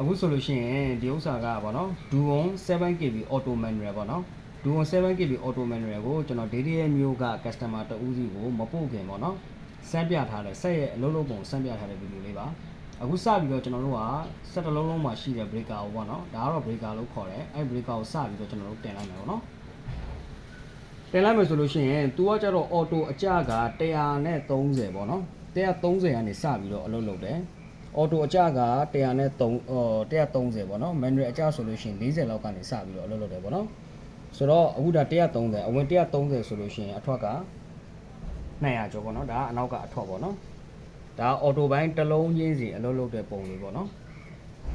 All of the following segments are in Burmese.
အခုဆိုလို့ရှိရင်ဒီဥစ္စာကဗောနော် Duon 7KB auto manual ဗောနော် Duon 7KB auto manual ကိုကျွန်တော် DDA မျိုးက customer တဦးစီကိုမပို့ခင်ဗောနော်စမ်းပြထားတဲ့ဆက်ရဲ့အလုံးလုံးပုံစမ်းပြထားတဲ့ဗီဒီယိုလေးပါအခုစပြီးတော့ကျွန်တော်တို့ကစက်တစ်လုံးလုံးမှာရှိတဲ့ breaker ကိုဗောနော်ဒါကတော့ breaker လို့ခေါ်တယ်အဲ့ breaker ကိုစပြီးတော့ကျွန်တော်တို့တင်လိုက်မယ်ဗောနော်တင်လိုက်မယ်ဆိုလို့ရှိရင် तू ကကြတော့ auto အကြက130ဗောနော်130ကနေစပြီးတော့အလုပ်လုပ်တယ် auto အကြက100နဲ့3ဟို130ပေါ့နော် manual အကြဆိုလို့ရှိရင်40လောက်ကနေစပြီးတော့အလုပ်လုပ်တယ်ပေါ့နော်ဆိုတော့အခုဒါ130အဝင်130ဆိုလို့ရှိရင်အထွက်က200ကျော်ပေါ့နော်ဒါကအနောက်ကအထွက်ပေါ့နော်ဒါ auto ဘိုင်းတစ်လုံးချင်းစီအလုပ်လုပ်တဲ့ပုံလေးပေါ့နော်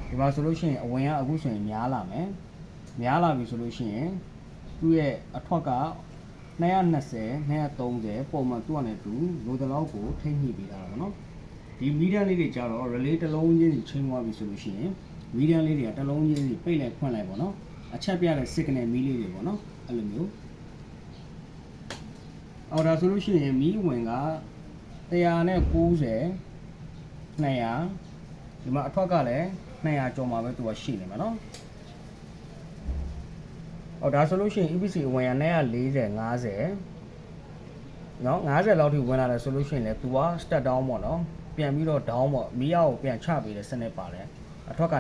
ဒီမှာဆိုလို့ရှိရင်အဝင်ကအခုဆိုရင်များလာမယ်များလာပြီဆိုလို့ရှိရင်သူ့ရဲ့အထွက်က220 230ပုံမှန်သူ့အနေနဲ့သူလိုတလောက်ကိုထိမ့်ညှိပေးတာပေါ့နော် ဒီမီဒီယလေးတွေကြတော့ relay တစ်လုံးချင်းစီချိန်သွားပြီဆိုလို့ရှိရင်မီဒီယလေးတွေကတစ်လုံးချင်းစီပိတ်လိုက်ဖွင့်လိုက်ပေါ့နော်အချက်ပြတဲ့ signal မီလေးတွေပေါ့နော်အဲ့လိုမျိုးအော်ဒါဆိုလို့ရှိရင်မီးဝင်က190 200ဒီမှာအထွက်ကလည်း200ကျော်မှာပဲသူကရှိနေမှာနော်အော်ဒါဆိုလို့ရှိရင် EPC ဝင်ရ240 50နော်50လောက်ထိဝင်လာတယ်ဆိုလို့ရှိရင်လည်း तू က step down ပေါ့နော် ပြန်ပြီးတော့ down ပေါ့မီးအားကိုပြန်ချပေးတဲ့စနစ်ပါတယ်အထွက်က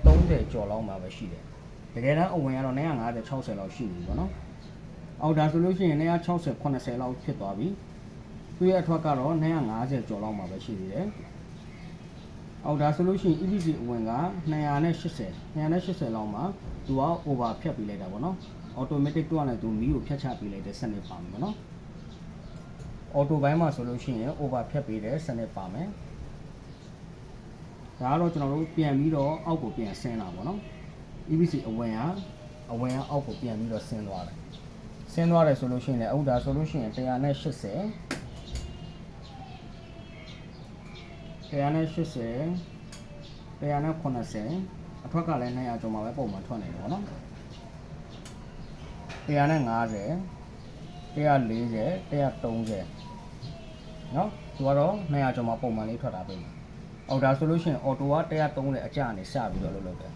230ကျော်လောက်မှာပဲရှိတယ်တကယ်တမ်းအဝင်ကတော့250 60လောက်ရှိပြီပေါ့နော်အော်ဒါဆိုလို့ရှိရင်260 80လောက်ဖြစ်သွားပြီသူ့ရဲ့အထွက်ကတော့250ကျော်လောက်မှာပဲရှိသေးတယ်အော်ဒါဆိုလို့ရှိရင် EPC အဝင်က280 280လောက်မှာသူက over ဖြတ်ပေးလိုက်တာပေါ့နော် automatic တော့လည်းသူမီးကိုဖြတ်ချပေးလိုက်တဲ့စနစ်ပါမယ်ပေါ့နော် အော်တိုဘိုင်းမှာဆိုလို့ရှိရင် over ဖြတ်ပေးတဲ့စနစ်ပါမယ်ဒါကတော့ကျွန်တော်တို့ပြန်ပြီးတော့အောက်ကိုပြန်ဆင်းလာပါတော့ EBC အဝင်ကအဝင်ကအောက်ကိုပြန်ပြီးတော့ဆင်းသွားတယ်ဆင်းသွားတယ်ဆိုလို့ရှိရင်လည်းအုတ်ဒါဆိုလို့ရှိရင်180 180 190အထွက်ကလည်း200ကျော်မှာပဲပုံမှန်ထွက်နေတယ်ပေါ့နော်150 140 130 နော်သူကတော့200ကျော်မှာပုံမှန်လေးထွက်တာပဲအော်ဒါဆိုလို့ရှိရင်အော်တိုက130အကျအနေစပြီးတော့လုပ်လုပ်တယ်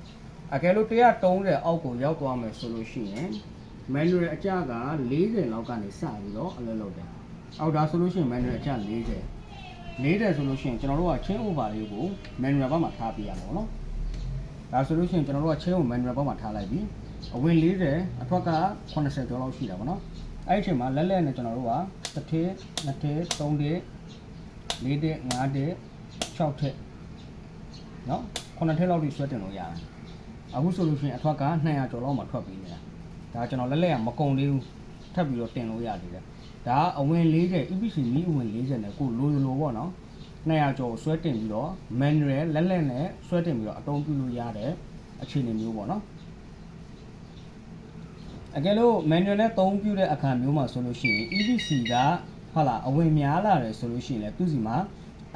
အကယ်လို့130အောက်ကိုရောက်သွားမယ်ဆိုလို့ရှိရင် manual အကျက40လောက်ကနေစပြီးတော့အလုပ်လုပ်တယ်အော်ဒါဆိုလို့ရှိရင် manual အကျ40 40ဆိုလို့ရှိရင်ကျွန်တော်တို့ကချင်း over လေးကို manual ဘက်မှာထားပြရမှာပေါ့နော်ဒါဆိုလို့ရှိရင်ကျွန်တော်တို့ကချင်းကို manual ဘက်မှာထားလိုက်ပြီအဝင်40အထွက်က80ကျော်လောက်ရှိတာပေါ့နော်အဲ့ဒီအချိန်မှာလက်လက်နဲ့ကျွန်တော်တို့က တစ်ထည့်နှစ်ထည့်သုံးထည့်လေးထည့်ငါးထည့်6ထည့်နော်ခုနှစ်ထည့်လောက်ထိဆွဲတင်လို့ရတယ်အခုဆိုလို့ရှိရင်အထွက်က200ကျော်လောက်မှထွက်ပြီးနေတာဒါကျွန်တော်လက်လက်ကမကုံသေးဘူးထပ်ပြီးတော့တင်လို့ရသေးတယ်ဒါအဝင်40 EPC မီးအဝင်40နဲ့ကိုလိုလိုပေါ့နော်200ကျော်ဆွဲတင်ပြီးတော့ manual လက်လက်နဲ့ဆွဲတင်ပြီးတော့အတုံးပြုလို့ရတဲ့အခြေအနေမျိုးပေါ့နော် အကယ်လို့ manual နဲ့သုံးပြတဲ့အခါမျိုးမှာဆိုလို့ရှိရင် EDC ကဟုတ်လားအဝင်များလာတယ်ဆိုလို့ရှိရင်လည်းသူ့စီမှာ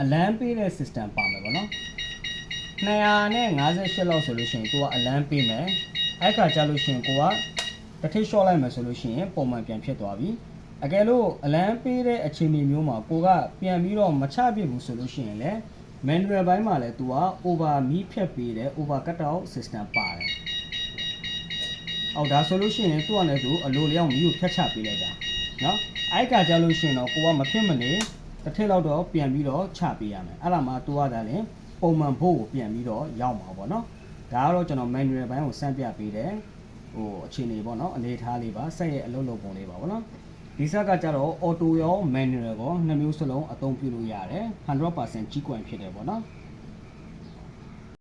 အလန်းပေးတဲ့ system ပါမယ်ဗောနော်258လောက်ဆိုလို့ရှိရင်ကိုကအလန်းပေးမယ်အဲ့ခါကျလို့ရှိရင်ကိုကတစ်ထိပ် short လိုက်မယ်ဆိုလို့ရှိရင်ပုံမှန်ပြန်ဖြစ်သွားပြီအကယ်လို့အလန်းပေးတဲ့အခြေအနေမျိုးမှာကိုကပြန်ပြီးတော့မချပြစ်ဘူးဆိုလို့ရှိရင်လည်း manual ဘိုင်းမှာလည်းသူက over မီးဖြတ်ပေးတဲ့ over cut out system ပါတယ် အော်ဒါဆိုလို့ရှိရင်သူ့အနေနဲ့သူအလိုလျောက်မီးကိုဖြတ်ချပေးလိုက်တာနော်အဲ့ကကြလို့ရှိရင်တော့ကိုကမဖြစ်မနေတစ်ထည့်လောက်တော့ပြန်ပြီးတော့ချပေးရမယ်အဲ့ဒါမှသူကဒါလည်းပုံမှန်ဖို့ကိုပြန်ပြီးတော့ရောက်မှာပေါ့နော်ဒါကတော့ကျွန်တော် manual ဘိုင်းကိုစမ်းပြပေးတယ်ဟိုအခြေအနေပေါ့နော်အနေထားလေးပါဆက်ရဲ့အလုပ်လုပ်ပုံလေးပါပေါ့နော်ဒီဆက်ကကြတော့ auto ရော manual ရောနှစ်မျိုးစလုံးအသုံးပြုလို့ရတယ်100%ကြီးကွန်ဖြစ်တယ်ပေါ့နော်